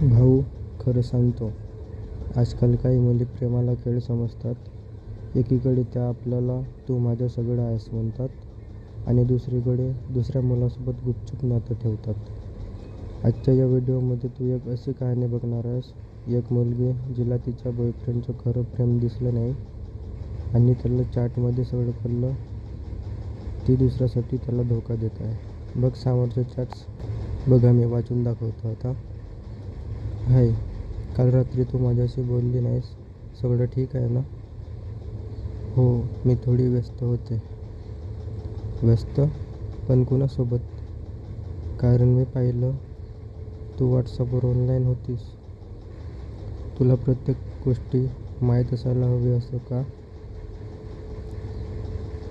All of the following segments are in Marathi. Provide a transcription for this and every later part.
भाऊ खरं सांगतो आजकाल काही मुली प्रेमाला खेळ समजतात. एकीकडे त्या आपल्याला तू माझं सगळं आहेस म्हणतात आणि दुसरीकडे दुसऱ्या मुलासोबत गुपचूप नातं ठेवतात. आजच्या या व्हिडिओमध्ये तू एक अशी कहाणी बघणार आहेस. एक मुलगी जिला तिच्या बॉयफ्रेंडचं खरं प्रेम दिसलं नाही आणि त्याला चाटमध्ये सगळं पडलं ती दुसऱ्यासाठी त्याला धोका देत आहे. बघ समोरचे चॅट्स बघा मी वाचून दाखवतो आता. हाय काल रात्री तू माझ्याशी बोलली नाहीस. सगळं ठीक आहे ना? हो मी थोडी व्यस्त होते. व्यस्त? पण कुणासोबत? कारण मी पाहिलं तू व्हॉट्सअपवर ऑनलाईन होतीस. तुला प्रत्येक गोष्टी माहीत असायला हवी असं का?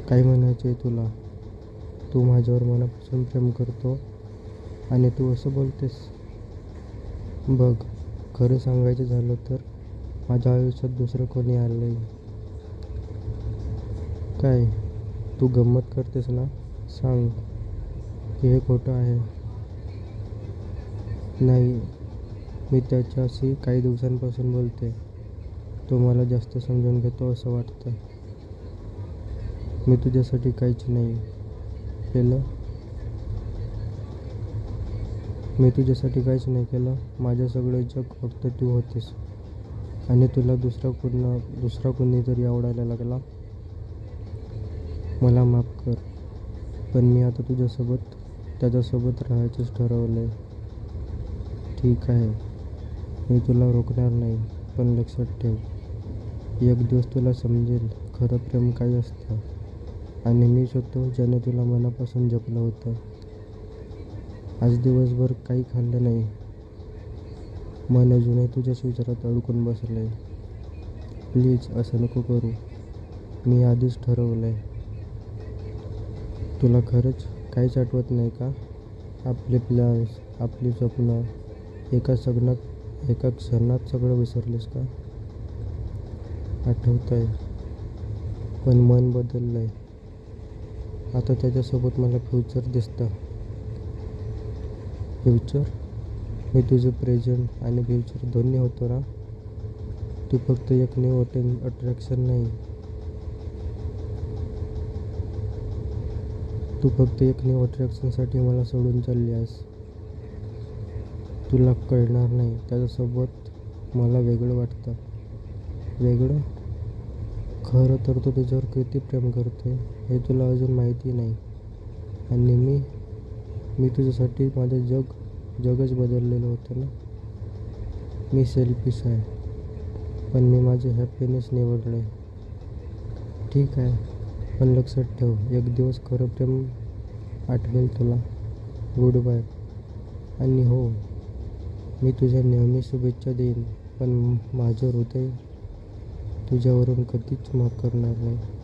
काय म्हणायचं आहे तुला? तू माझ्यावर मनापासून प्रेम करतो आणि तू असं बोलतेस. बघ खरं सांगायचं झालं तर माझ्या आयुष्यात दुसरं कोणी आलं नाही. काय? तू गंमत करतेस ना? सांग. की हे खोटं आहे. नाही मी त्याच्याशी काही दिवसांपासून बोलते. तो मला जास्त समजून घेतो असं वाटतं. मी तुझ्यासाठी काहीच नाही केलं. मी तुझ्यासाठी काहीच नाही केलं. माझं सगळं जग फक्त तू होतीस. आणि तुला दुसरा कुणा दुसरा कोणीतरी आवडायला लागला. मला माफ कर. पण मी आता तुझ्यासोबत त्याच्यासोबत राहायचंच ठरवलं आहे ठीक आहे. मी तुला रोखणार नाही पण लक्षात ठेव. एक दिवस तुला समजेल खरं प्रेम काय असतं. आणि मी शोधतो ज्याने तुला मनापासून जपलं होतं. आज दिवसभर काही खाल्लं नाही. मन अजूनही तुझ्याच विचारात अडकून बसलं आहे प्लीज असं नको करू. मी आधीच ठरवलं आहे तुला खरंच काहीच आठवत नाही का? आपले प्लॅन्स आपली स्वप्न एका सगळ्यात एका क्षणात सगळं विसरलेस का? आठवत आहे पण मन बदललं आहे आता त्याच्यासोबत मला फ्युचर दिसतं. फ्युचर. मी तुझं प्रेझेंट आणि फ्युचर दोन्ही होतो ना. तू फक्त एक न्यू अटेन अट्रॅक्शन नाही. तू फक्त एक न्यू अट्रॅक्शनसाठी मला सोडून चालली आहेस. तुला कळणार नाही त्याच्यासोबत मला वेगळं वाटतं. वेगळं? खरं तर तो तुझ्यावर किती प्रेम करते हे तुला अजून माहिती नाही. आणि मी मी तुझ्यासाठी माझं जग जगच बदललेलं होतं ना? मी सेल्फिश आहे पण मी माझे हॅपीनेस निवडलं आहे. ठीक आहे पण लक्षात ठेव एक दिवस खरं प्रेम आठवेल तुला. गुड बाय आणि हो मी तुझ्या नेहमी शुभेच्छा देईन पण माझं हृदय तुझ्यावरून कधीच माफ करणार नाही.